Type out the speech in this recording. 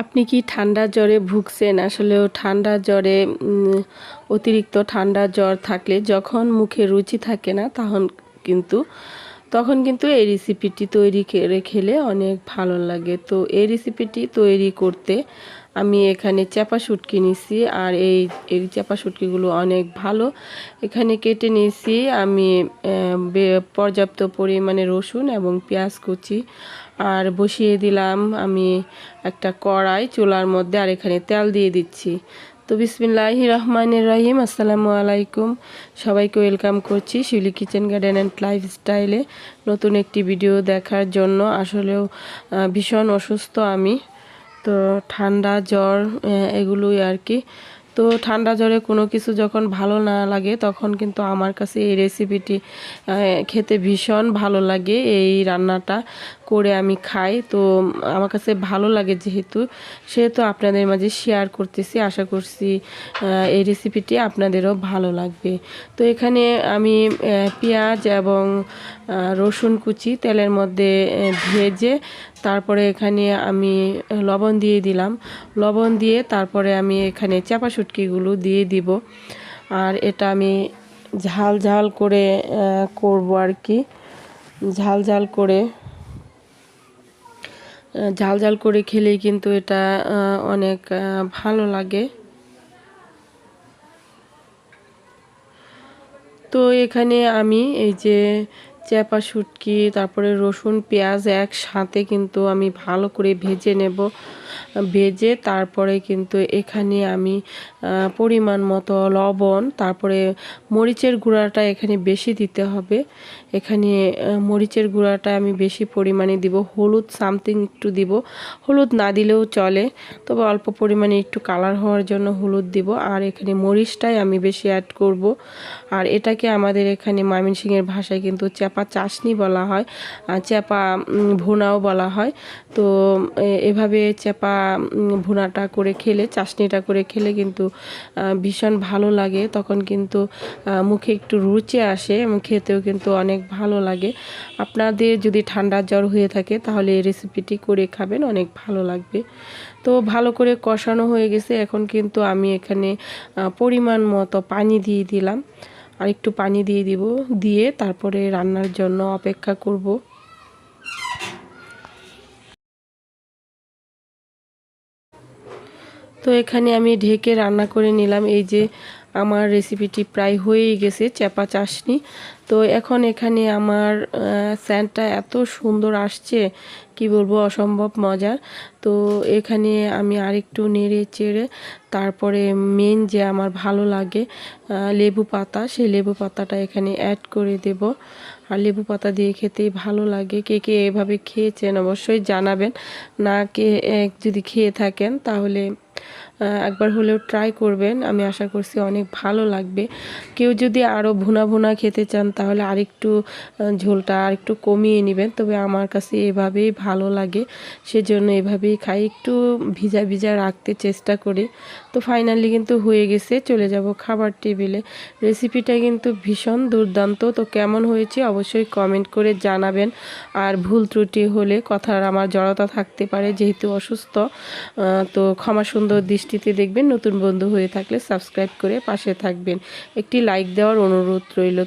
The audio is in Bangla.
আপনি কি ঠান্ডা জ্বরে ভুগছেন? আসলেও ঠান্ডা জ্বরে অতিরিক্ত ঠান্ডা জ্বর থাকলে যখন মুখে রুচি থাকে না, তখন কিন্তু তখন কিন্তু এই রেসিপিটি তৈরি করে খেলে অনেক ভালো লাগে। তো এই রেসিপিটি তৈরি করতে আমি এখানে চাপা শুটকি নিছি আর এই এই চাপা শুটকিগুলো অনেক ভালো। এখানে কেটে নিয়েছি আমি পর্যাপ্ত পরিমাণে রসুন এবং পেঁয়াজ কুচি। আর বসিয়ে দিলাম আমি একটা কড়াই, চুলার মধ্যে আর এখানে তেল দিয়ে দিচ্ছি। তো বিসমিল্লাহি রহমানের রহিম, আসসালামু আলাইকুম। সবাইকে ওয়েলকাম করছি শিউলি কিচেন গার্ডেন অ্যান্ড লাইফস্টাইলে নতুন একটি ভিডিও দেখার জন্য। আসলেও ভীষণ অসুস্থ আমি। তো ঠান্ডা, জ্বর এগুলোই আর কি। তো ঠান্ডা জ্বরে কোনো কিছু যখন ভালো না লাগে, তখন কিন্তু আমার কাছে এই রেসিপিটি খেতে ভীষণ ভালো লাগে। এই রান্নাটা করে আমি খাই। তো আমার কাছে ভালো লাগে যেহেতু, সেহেতু আপনাদের মাঝে শেয়ার করতেছি। আশা করছি এই রেসিপিটি আপনাদেরও ভালো লাগবে। তো এখানে আমি পেঁয়াজ এবং রসুন কুচি তেলের মধ্যে ভেজে তারপরে এখানে আমি লবণ দিয়ে দিলাম। লবণ দিয়ে তারপরে আমি এখানে চাপা শুটকিগুলো দিয়ে দিব। আর এটা আমি ঝাল ঝাল করে করব আর কি। ঝাল ঝাল করে ঝাল ঝাল করে খেলেই কিন্তু এটা অনেক ভালো লাগে। তো এখানে আমি এই যে চ্যাপা শুটকি, তারপরে রসুন, পেঁয়াজ একসাথে কিন্তু আমি ভালো করে ভেজে নেব। ভেজে তারপরে কিন্তু এখানে আমি পরিমাণ মতো লবণ, তারপরে মরিচের গুঁড়াটা এখানে বেশি দিতে হবে। এখানে মরিচের গুঁড়াটা আমি বেশি পরিমাণে দিব। হলুদ সামথিং একটু দিব। হলুদ না দিলেও চলে, তবে অল্প পরিমাণে একটু কালার হওয়ার জন্য হলুদ দিব। আর এখানে মরিচটাই আমি বেশি অ্যাড করব। আর এটাকে আমাদের এখানে ময়মনসিংহের ভাষায় কিন্তু চাপা চাশনি বলা হয় চাপা ভুনাও বলা হয়। তো এভাবে চাপা উম, ভুনাটা করে খেলে চাশনিটা করে খেলে কিন্তু ভীষণ ভালো লাগে। তখন কিন্তু মুখে একটু রুচে আসে এবং খেতেও কিন্তু অনেক ভালো লাগে। আপনাদের যদি ঠান্ডা জ্বর হয়ে থাকে তাহলে এই রেসিপিটি করে খাবেন অনেক ভালো লাগবে। তো ভালো করে কষানো হয়ে গেছে। এখন কিন্তু আমি এখানে পরিমাণ মতো পানি দিয়ে দিলাম। আর একটু পানি দিয়ে দিব দিয়ে তারপরে রান্নার জন্য অপেক্ষা করব। তো এখানে আমি ঢেকে রান্না করে নিলাম। এই যে আমার রেসিপিটি প্রায় হয়েই গেছে চাপা চাশনি। তো এখন এখানে আমার স্যান্ডটা এত সুন্দর আসছে, কি বলব, অসম্ভব মজার। তো এখানে আমি আরেকটু নেড়ে চেড়ে তারপরে মেন যে আমার ভালো লাগে লেবু পাতা, সেই লেবু পাতাটা এখানে অ্যাড করে দেব। আর লেবু পাতা দিয়ে খেতেই ভালো লাগে। কে কে এভাবে খেয়েছেন অবশ্যই জানাবেন। না কে যদি খেয়ে থাকেন তাহলে একবার হলেও ট্রাই করবেন। আমি আশা করছি অনেক ভালো লাগবে। কেউ যদি আরও ভুনা ভুনা খেতে চান, তাহলে আরেকটু ঝোলটা আরেকটু কমিয়ে নেবেন। তবে আমার কাছে এভাবেই ভালো লাগে। সেজন্য এভাবেই খাই। একটু ভিজা ভিজা রাখতে চেষ্টা করি। তো ফাইনালি কিন্তু হয়ে গেছে। চলে যাব খাবার টেবিলে রেসিপিটা কিন্তু ভীষণ দুর্দান্ত। তো কেমন হয়েছে অবশ্যই কমেন্ট করে জানাবেন। আর ভুল ত্রুটি হলে কথার আমার জড়তা থাকতে পারে, যেহেতু অসুস্থ। তো ক্ষমা সুন্দর দৃষ্টিতে দেখবেন, নতুন বন্ধু হয়ে থাকলে সাবস্ক্রাইব করে পাশে থাকবেন। একটি লাইক দেওয়ার অনুরোধ রইল।